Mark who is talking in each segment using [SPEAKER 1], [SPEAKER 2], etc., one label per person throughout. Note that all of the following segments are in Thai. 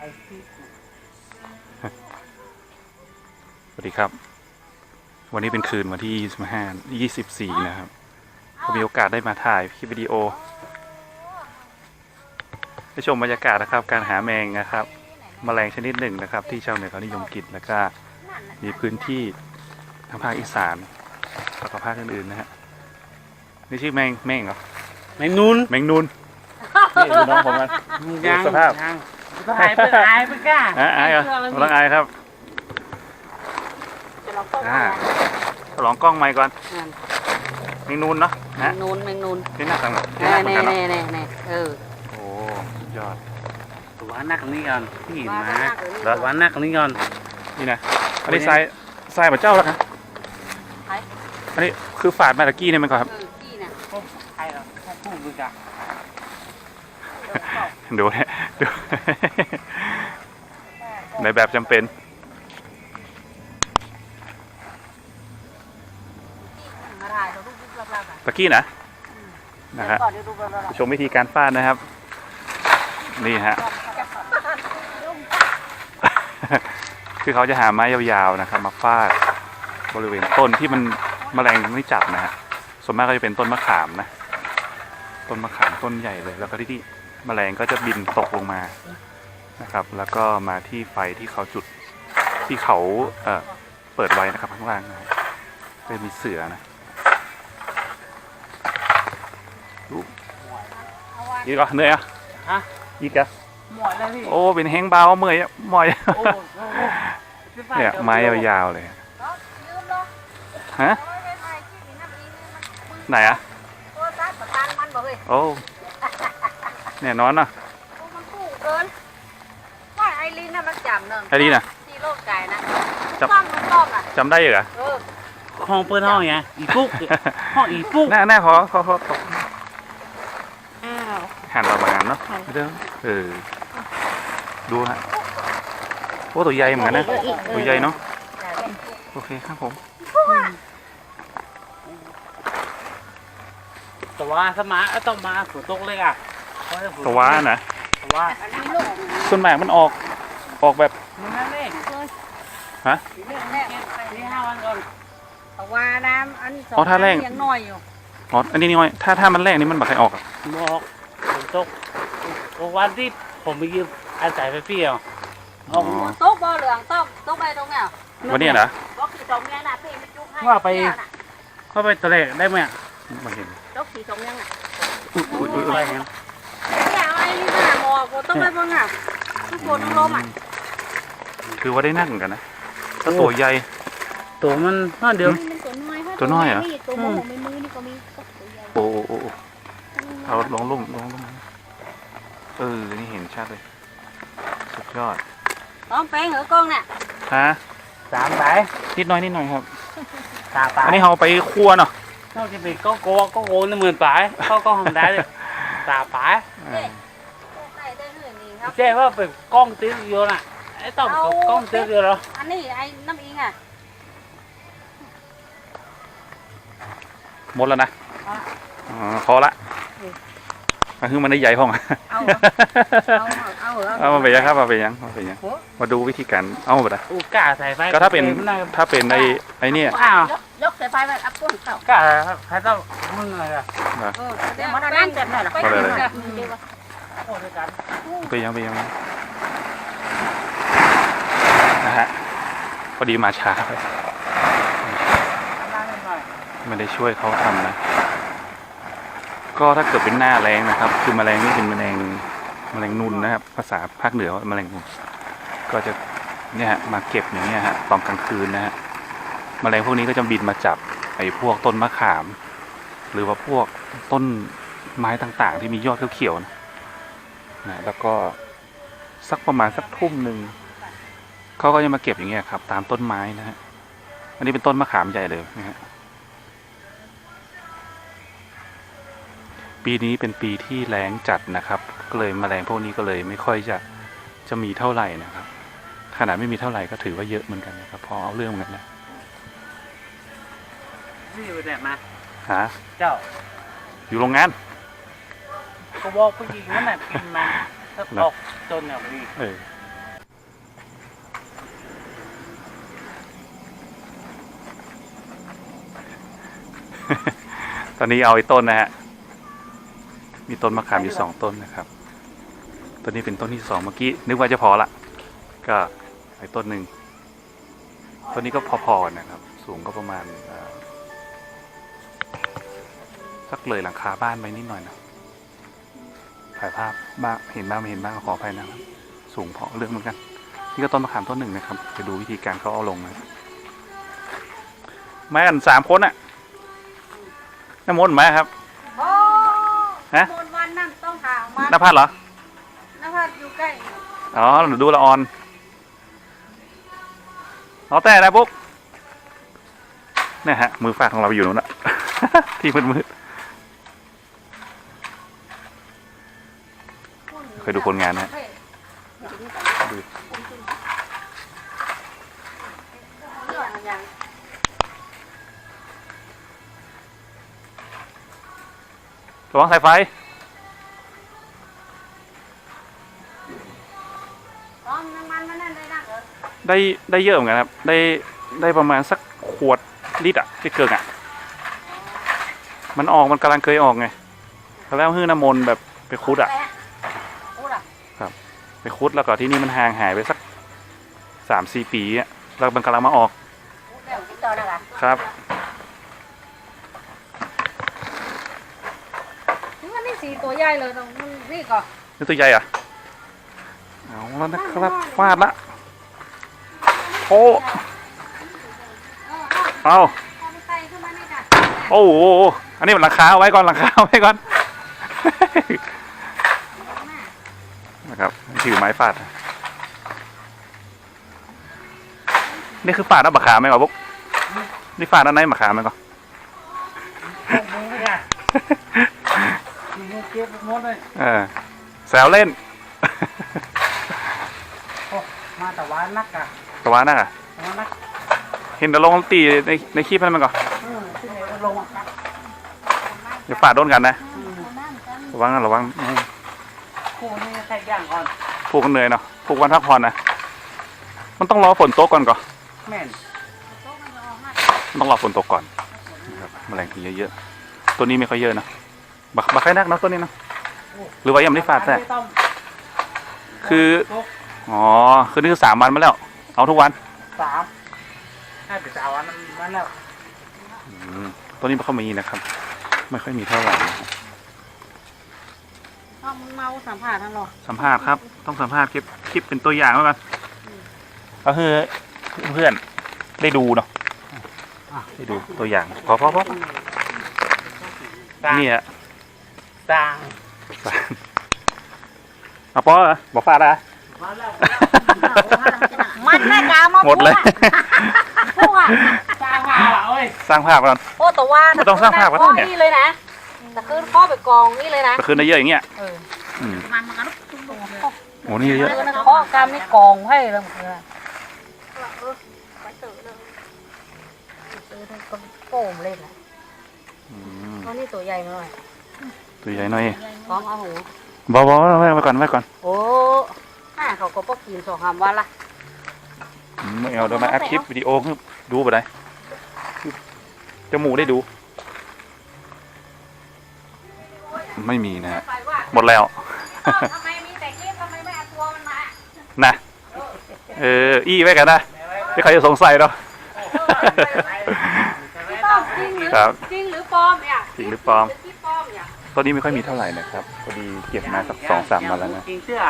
[SPEAKER 1] สวัสดีครับ วันนี้เป็นคืนวันที่ 25 24 นะครับก็มีโอกาสได้มาถ่ายคลิปวิดีโอไปชมบรรยากาศนะครับ การหาแมงนะครับมแมลงชนิดหนึ่งนะครับ ที่ชาวเหนือเขานิยมกินแล้วก็มีพื้นที่ทางภาคอีสานแล้วก็ภาคอื่นๆนะฮะนี่ชื่อแมงแมงเหรอ
[SPEAKER 2] แมงนูน
[SPEAKER 1] แมงนูนนี่ดูน้องผมมัน
[SPEAKER 2] ดู
[SPEAKER 1] สภาพ
[SPEAKER 2] ยังสภาพเปิดอายเปิดกล้า
[SPEAKER 1] อะอายเหรอไม่ต้องอายครับ
[SPEAKER 3] จะลองต้ม
[SPEAKER 1] อ่าฉลองกล้องใหม่ก่อน
[SPEAKER 3] นั่น
[SPEAKER 1] แมงนูนเนาะ
[SPEAKER 3] แม
[SPEAKER 1] นะ
[SPEAKER 3] งนูนแมงนูน
[SPEAKER 1] นี่หนักจังเลยนี่
[SPEAKER 3] แน่
[SPEAKER 1] หนักเหมือน
[SPEAKER 3] แน่
[SPEAKER 1] กันเนาะ
[SPEAKER 3] แน่แน่แน่เออ
[SPEAKER 1] โอ้สุดยอด
[SPEAKER 2] ตัวนักนี่ก่อนพี่
[SPEAKER 3] ว่า
[SPEAKER 2] มา
[SPEAKER 3] ก็น่าเออนี่
[SPEAKER 1] แล้ว
[SPEAKER 2] ตัวนักนี่ก่อน
[SPEAKER 1] นี่นะอันนี้ทรายทรายเหมือนเจ้าแล้วครับ
[SPEAKER 3] ใคร
[SPEAKER 1] อันนี้คือฝาดมาตะกี้เนี่ยมันก่อนครับ
[SPEAKER 3] เออกี้น่ะ
[SPEAKER 2] ใครเหรอผู้บริจาค
[SPEAKER 3] เดี๋ยวเข้า
[SPEAKER 1] ดูเนี่ยดู ในแบบจำเป็น
[SPEAKER 3] มาถ่ายเราลูกๆลับๆอะ
[SPEAKER 1] ตะกี้นะนะฮะ
[SPEAKER 3] ก่อนเดี๋ยวดูลับ
[SPEAKER 1] ชมวิธีการฟาดนะครับ นี่ฮะ คือเขาจะหาไม้ยาวๆนะครับ มาฟาดบริเวณต้นที่มันแมลงไม่จับนะฮะส่วนมากก็จะเป็นต้นมะขามนะ ต้นมะขามต้นใหญ่เลยแล้วก็ที่ที่ แมลงก็จะบินตกลงมานะครับ แล้วก็มาที่ไฟที่เขาจุดที่เขาเอ่อเปิดไว้นะครับข้างล่างนะครับก็มีเสือนะดู
[SPEAKER 3] ๆเอาวาง
[SPEAKER 1] อีกเหรอเหนื่อยอะ
[SPEAKER 2] ฮะ
[SPEAKER 1] อีกเหรอะ
[SPEAKER 2] หมดเลยพี่
[SPEAKER 1] โอ้เป็นแห้งเบาเมื่อยอะเมื่อย
[SPEAKER 2] โอ้โหโอ้โห
[SPEAKER 1] เนี่ยไม้ยาวๆเลย
[SPEAKER 3] เนาะยืมเหรอ
[SPEAKER 1] ฮะ
[SPEAKER 3] เอาไว้ให้ถ่ายคลิปอีกน้ำอีนี่มัน
[SPEAKER 1] ไหนอะ
[SPEAKER 3] โท รศัพท์ประกันมันบ่เฮ้ย
[SPEAKER 1] โอ้เนี่ยนอนอะ
[SPEAKER 3] โอ้มันกู้เกินว่าไอรีนน่ะมันจำเนิ่ง
[SPEAKER 1] ไอ้นี่นะ
[SPEAKER 3] ที่โลกไก่นะ
[SPEAKER 1] จำ
[SPEAKER 3] ต้องมันต้องอะ
[SPEAKER 1] จำได้เหรอ
[SPEAKER 3] เออ
[SPEAKER 2] ห้องเปิดห้องไงอีปุ๊กห้องอีปุ๊ก
[SPEAKER 1] หน้าหน้าขอขอขอขอ
[SPEAKER 3] อ้าว
[SPEAKER 1] หันเราบางงานเนาะเด้อเออดูฮะโอ้ตัวใหญ่เหมือนกันนะตัวใหญ่เนาะโอเคครับผม
[SPEAKER 2] ตัวสมาร์ต้องมาฝนตกเลยอะ
[SPEAKER 1] ตัวว้านะ
[SPEAKER 2] ตัวว่า
[SPEAKER 3] อันนี้ลูก
[SPEAKER 1] ส่วนมากมันออกออกแบบ
[SPEAKER 2] มันนั่นเอง
[SPEAKER 1] ฮะ
[SPEAKER 3] เรื่องแรกไป
[SPEAKER 2] นี่ห้าวันก่อน
[SPEAKER 3] เพราะว่าน้ำอันสอง
[SPEAKER 1] อ๋อถ้าแรก
[SPEAKER 3] ยังน้อยอยู่
[SPEAKER 1] อ๋ออันนี้นี่ไว้ถ้าถ้ามันแรกนี่มันบักใครออกอะ
[SPEAKER 2] บอกฝนตกวันที่ผมไปยืมอาศัยไปพี่เอา
[SPEAKER 1] อ๋อ
[SPEAKER 3] โต๊ะบ่เหลืองต้มโต๊ะใบตรงเนี้ย
[SPEAKER 1] วันนี้นะ
[SPEAKER 3] โต๊ะสีตรงเนี้ยน่ะพี่ไม่จุกให้
[SPEAKER 2] ว่าไป
[SPEAKER 3] เนี่ยน่ะ
[SPEAKER 2] เข้าไปตะเลกได้ไหมอะ
[SPEAKER 1] มาเห็น
[SPEAKER 3] โต๊ะสีตรงเนี้ยน่ะ
[SPEAKER 1] อุ้ยอุ้ยอุ้ย
[SPEAKER 2] อะไร
[SPEAKER 1] อุ้ย
[SPEAKER 2] เงี้ย
[SPEAKER 3] เนี่ยเอาไอ้นี่น่ะหมอกโต๊ะใบบ้างอะทุกคนต้องล้มอะ
[SPEAKER 1] คือว่าได้นั่งเหมือนกันนะถ้าตัวใหญ่
[SPEAKER 2] ตัวมันน่าเดียว
[SPEAKER 3] นี่มันตัวน้อยค่ะ
[SPEAKER 1] ตัวน้อยเหรอ
[SPEAKER 3] นี่ตัวโมโหในมือนี่ก็มีก็ตัวใหญ่
[SPEAKER 1] โอ้โอ้โอ้โอ้เอาลงลุ่มลงลุ่มเออ นี่เห็นชัดเลย สุดยอด
[SPEAKER 3] ต้องแป้งเหรอกล้องน่ะ
[SPEAKER 1] ฮะ
[SPEAKER 2] สามสาย
[SPEAKER 1] นิดหน้อยนิดหน่อยครับ
[SPEAKER 2] สามสาย
[SPEAKER 1] อันนี้เราไปคั่วเนาะ
[SPEAKER 2] นอกจากเป็นก็โกก็โกนี่หมื่นปลายเขาก็ทำได้เลยสามปลาย
[SPEAKER 1] อ่า
[SPEAKER 3] ใส่ได้ เลยนี่ครับ
[SPEAKER 2] ใช่ว่าเป็นกล้องติดอยู่น่ะไอ้ต้องกับกล้องติดอยู่เหรอ
[SPEAKER 3] อันนี้ไอ้น้ำอิงอะ
[SPEAKER 1] หมดแล้วนะอ๋อพอละมันคือมันได้ใหญ่ห้อง
[SPEAKER 3] เอาเหรอเอาเหรอเอาเหรอ
[SPEAKER 1] เอามาไปยังครับมาไปยังมาไปยัง
[SPEAKER 3] โอ้
[SPEAKER 1] มาดูวิธีการ เอามาไปละ
[SPEAKER 2] อูกล้าใส่ไฟ
[SPEAKER 1] ก็ถ้าเป็น
[SPEAKER 2] น่า
[SPEAKER 1] ถ้าเป็นไอ้ไอ้เนี่ย
[SPEAKER 2] อ้าวย
[SPEAKER 3] กยกสายไฟไปอัพต้นเต่าก
[SPEAKER 2] ล้าใครต้องมึงอะไรอะ
[SPEAKER 3] เออเดี๋ยวมันนั่นเจ็บหน่อยหรอไป
[SPEAKER 1] เอาเลย
[SPEAKER 3] เลย
[SPEAKER 2] โอ้ด้วยกัน
[SPEAKER 1] ไปยังไปยังนะฮะพอดีมาช้าไป
[SPEAKER 2] นั่งหน่อย
[SPEAKER 1] ไม่ได้ช่วยเขาทำนะ ก็ถ้าเกิดเป็นหน้าแรงนะครับ คือแมลงนี่เป็นแมลงแมลงนุนนะครับ ภาษาภาคเหนือว่าแมลงนุนก็จะเนี่ยฮะมาเก็บอย่างเงี้ยฮะตอนกลางคืนนะฮะแมลงพวกนี้ก็จะบินมาจับไอ้พวกต้นมะขาม หรือว่าพวกต้นไม้ต่างๆ ที่มียอดเขียวๆนะ นะแล้วก็สักประมาณสักทุ่มหนึ่งเขาก็จะมาเก็บอย่างเงี้ยครับ ตามต้นไม้นะฮะอันนี้เป็นต้นมะขามใหญ่เลยนะฮะปีนี้เป็นปีที่แล้งจัดนะครับก็เลยแมลงพวกนี้ก็เลยไม่ค่อยจะจะมีเท่าไหร่นะครับ ขนาดไม่มีเท่าไหร่ก็ถือว่าเยอะเหมือนกันนะครับ พอเอาเรื่องเหมือนกันนะ
[SPEAKER 2] นี่ไปไหนมา
[SPEAKER 1] หา
[SPEAKER 2] เจ้า
[SPEAKER 1] อยู่โรงงาน
[SPEAKER 2] ก็บอกผู้หญิงนั่นแหละกินมันถ้าออกจนเนี่ยพี่
[SPEAKER 1] ตอนนี้เอาไอ้ต้นนะฮะ มีต้นมะขามอยู่สองต้นนะครับตอนนี้เป็นต้นที่สองเมื่อกี้ นึกว่าจะพอละ ก็ไอ้ต้นหนึ่ง ต้นนี้ก็พอๆนะครับ สูงก็ประมาณสักเลยหลังคาบ้านไปนิดหน่อยนะ ถ่ายภาพบ้างเห็นบ้างไม่เห็นบ้างก็ขออภัยนะครับ สูงพอเรื่องเหมือนกัน นี่ก็ต้นมะขามต้นหนึ่งนะครับ ไปดูวิธีการเขาเอาลงนะมากันสามคนอะน้ำมนต์มาครับ
[SPEAKER 3] โอ้
[SPEAKER 1] ฮะ
[SPEAKER 3] โดนวันนั่นต้องหามัน
[SPEAKER 1] นภัสเหรอ
[SPEAKER 3] นภัสอยู่ใกล้
[SPEAKER 1] อ๋อหนูดูละออนเอาแต่นะปุ๊กเนี่ยฮะมือฝากของเราอยู่นู้นอะที่มืดมืดๆ เคยดูผลงานนะดูระวังสายไฟได้ได้เยอะเหมือนกันครับ ได้ได้ประมาณสักขวดลิตรอะที่เกิงอะมันออกมันกำลังเคยออกไงแล้วฮื้อน้ำมนต์แบบไปคุดอะ
[SPEAKER 3] พูดอะ
[SPEAKER 1] ไปคุดแล้วก็ที่นี่มันห่างหายไปสักสามสี่ปีอะแล้วมันกำลังมาออก
[SPEAKER 3] พูดแล้วติดต่อได้ละ
[SPEAKER 1] ครับ
[SPEAKER 3] นี่มันนี่สีตัวใหญ่เลยตรงมันนี่ก่อน
[SPEAKER 1] นี่ตัวใหญ่อะเอาแล้วนะครับฟาดละโอ้
[SPEAKER 3] เออเอา
[SPEAKER 1] เอา
[SPEAKER 3] เอาไปใส่ขึ้นมานี่จ้ะ
[SPEAKER 1] โอ้โหอันนี้มันหลังคาเอาไว้ก่อนหลังคาเอาไว้ก่อนนะครับ ถือไม้ฟาด นี่คือฟาดแล้วบักขาไหมก่อนบุ๊กนี่ฟาดด้านในบักขาไหมก่อน
[SPEAKER 2] มึงไม่ได้มึงเก็บหมดเลย
[SPEAKER 1] เออแซวเล่น
[SPEAKER 2] โอ้มาแต่ว่านักอะ
[SPEAKER 1] แต่ว่าน่ะ
[SPEAKER 2] แต่ว่านัก
[SPEAKER 1] เห็นแต่ลงตีในในคลิปนั้นมันก่อน
[SPEAKER 2] เออที่ไหนก็ลงอะ
[SPEAKER 1] เดี๋ยวฟาดโดนกันนะ
[SPEAKER 2] อืม
[SPEAKER 1] ระวังนะระวังอืม
[SPEAKER 2] คู่นี่ใส่ย่างก่อน
[SPEAKER 1] ผูกกันเหนื่อยเนาะผูกวันพักผ่อนนะมันต้องรอฝนตกก่อนก่อน
[SPEAKER 2] แม่น
[SPEAKER 1] มันต้องรอฝนตกก่อนนะครับแมลงทีเยอะๆตัวนี้ไม่ค่อยเยอะนะบักบักไข่นักเนาะตัวนี้เนาะหรือว่ายังไม่ได้ฟาดแต่
[SPEAKER 2] ต้อง
[SPEAKER 1] คืออ๋อคือนี่คือสามวันมาแล้ว เอาทุกวัน
[SPEAKER 2] สามให้ไปสามวันมันแล้ว
[SPEAKER 1] อืมตัวนี้ไม่ค่อยมีนะครับ ไม่ค่อยมีเท่าไหร่นะครับ
[SPEAKER 3] เอามึงเมาสัมผัสนั่นหรอ
[SPEAKER 1] สัมภาษณ์ครับ ต้องสัมภาษณ์คลิปคลิปเป็นตัวอย่างแล้วกันก็คือเพื่อนได้ดูเนาะอะได้ดูตัวอย่างพอพอพอ
[SPEAKER 2] สาม
[SPEAKER 1] นี่อะ
[SPEAKER 2] สาม
[SPEAKER 1] เอาปอเหรอบอกฟาดอะ
[SPEAKER 2] มาแล้ว
[SPEAKER 3] มันน่ากามา
[SPEAKER 1] หมดเลย
[SPEAKER 3] พวกอะ
[SPEAKER 2] สามมาละเอ้ย
[SPEAKER 1] สร้างภาพก่อน
[SPEAKER 3] โอ้แต่ว่า
[SPEAKER 1] ไม่ต้องสร้างภาพก็ได้เนี่ย
[SPEAKER 3] นี่เลยนะ แต่ขึ้นข้อไปกองนี่เลยนะ
[SPEAKER 1] ก็คือได้เยอะอย่างเงี้ย
[SPEAKER 3] เออ
[SPEAKER 1] อืม
[SPEAKER 3] มันมันก็ต้อง
[SPEAKER 1] โอ้นี่เยอะ
[SPEAKER 3] เออนะข้อกรรมนี่กองให้เลยมันคืออะไรเออไปเตอเลยเออก็โป่งเล่นนะ
[SPEAKER 1] อืม
[SPEAKER 3] ก็นี่ตัวใหญ่หน่อย
[SPEAKER 1] ตัวใหญ่หน่อย
[SPEAKER 3] กองเอาหู
[SPEAKER 1] บอบอไว้ไว้ก่อนไว้ก่อน
[SPEAKER 3] โอ้ห่าเขาก็ปกกินสองคำวันละ
[SPEAKER 1] อืมไม่เอาเดี๋ยวมาอัดคลิปวิดีโอให้ดูไปได้จมูกได้ดู ไม่มีนะฮะ
[SPEAKER 3] ไปว่า
[SPEAKER 1] หมดแล้ว
[SPEAKER 3] เออทำไมมีแต่คลิปทำไมไม่เอาตัวมันมา
[SPEAKER 1] นะเอออี้ไว้กันนะที่ใครจะสงสัยเนาะ
[SPEAKER 3] พี่ป้อมจริงหรือ
[SPEAKER 1] ครับ
[SPEAKER 3] จริงหรือปลอมเนี่ย
[SPEAKER 1] จริงหรือปลอม
[SPEAKER 3] พี่ป้อมเนี่ย
[SPEAKER 1] ตอนนี้ไม่ค่อยมีเท่าไหร่นะครับพอดีเก็บมาสักสองสามวันแล้วนะ
[SPEAKER 2] กินเสื้อ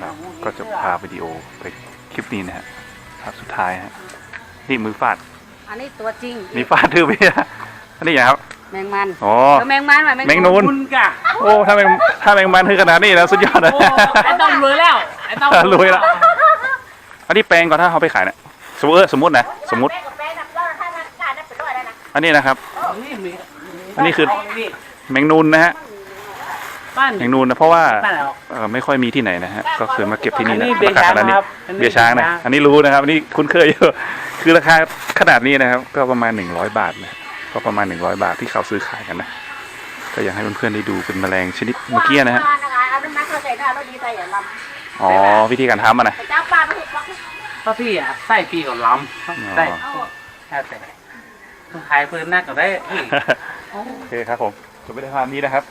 [SPEAKER 1] ครับก็จะพาวิดีโอไปคลิปนี้นะฮะภาพสุดท้ายฮะนี่มือฟาด
[SPEAKER 3] อันนี้ตัวจริง
[SPEAKER 1] นี่ฟาดถือไปอะอันนี้อย่างครับ
[SPEAKER 3] แมงมัน
[SPEAKER 1] อ๋อ
[SPEAKER 3] เออแมงมันไหม
[SPEAKER 1] แมงนูน
[SPEAKER 2] คุณกะ
[SPEAKER 1] โอ้ถ้าแมงถ้าแมงมันคือขนาดนี้นะสุดยอดเลย
[SPEAKER 2] โอ้ไอ้ต้องรวยแล้วไอ้ต้อง
[SPEAKER 1] รวยแล้ว อันนี้แปลงก่อนถ้าเขาไปขายเนี่ยสมมติเออสมมตินะสมมติ
[SPEAKER 3] แป้งกับแป้งนะแล้วถ้าทานได้ไปด้วยได้นะ
[SPEAKER 1] อันนี้นะครับ
[SPEAKER 2] นี่มี
[SPEAKER 1] อันนี้คือ
[SPEAKER 2] นี่
[SPEAKER 1] แมงนูนนะฮะ
[SPEAKER 2] บ้าน
[SPEAKER 1] แมงนูนนะเพราะว่า
[SPEAKER 2] บ้านเรา
[SPEAKER 1] เออไม่ค่อยมีที่ไหนนะฮะก็คือมาเก็บที่นี่
[SPEAKER 2] อัน
[SPEAKER 1] นะ
[SPEAKER 2] นี้เบียร์
[SPEAKER 1] ราคาขนาดนี้
[SPEAKER 2] ช้างครับอันนี้
[SPEAKER 1] เบียร์ช้างนะ
[SPEAKER 2] เบียร์ช้าง
[SPEAKER 1] อันนี้รู้นะครับอันนี้คุ้นเคยอยู่ คือราคาขนาดนี้นะครับ ก็ประมาณหนึ่งร้อยบาทนะ ก็ประมาณหนึ่งร้อยบาทที่เขาซื้อขายกันนะ ก็อยากให้เพื่อนๆได้ดูเป็นแมลงชนิดเมื่อกี้นะฮะ
[SPEAKER 3] เอาน้ำมันเข้าใจได้แล้วดีใจอย่าล
[SPEAKER 1] อ๋อวิธีการทำอะนะำ
[SPEAKER 3] ไปจ้าปลาไปถูกปลา
[SPEAKER 2] เพราะพี่อะใส่ปีกับล้ำใส่
[SPEAKER 1] อ๋อ
[SPEAKER 2] แล้วแต่ถ่ายปืนหน้าก็ได้พี่
[SPEAKER 1] โอเคครับผมจบไปในภาพนี้นะครับ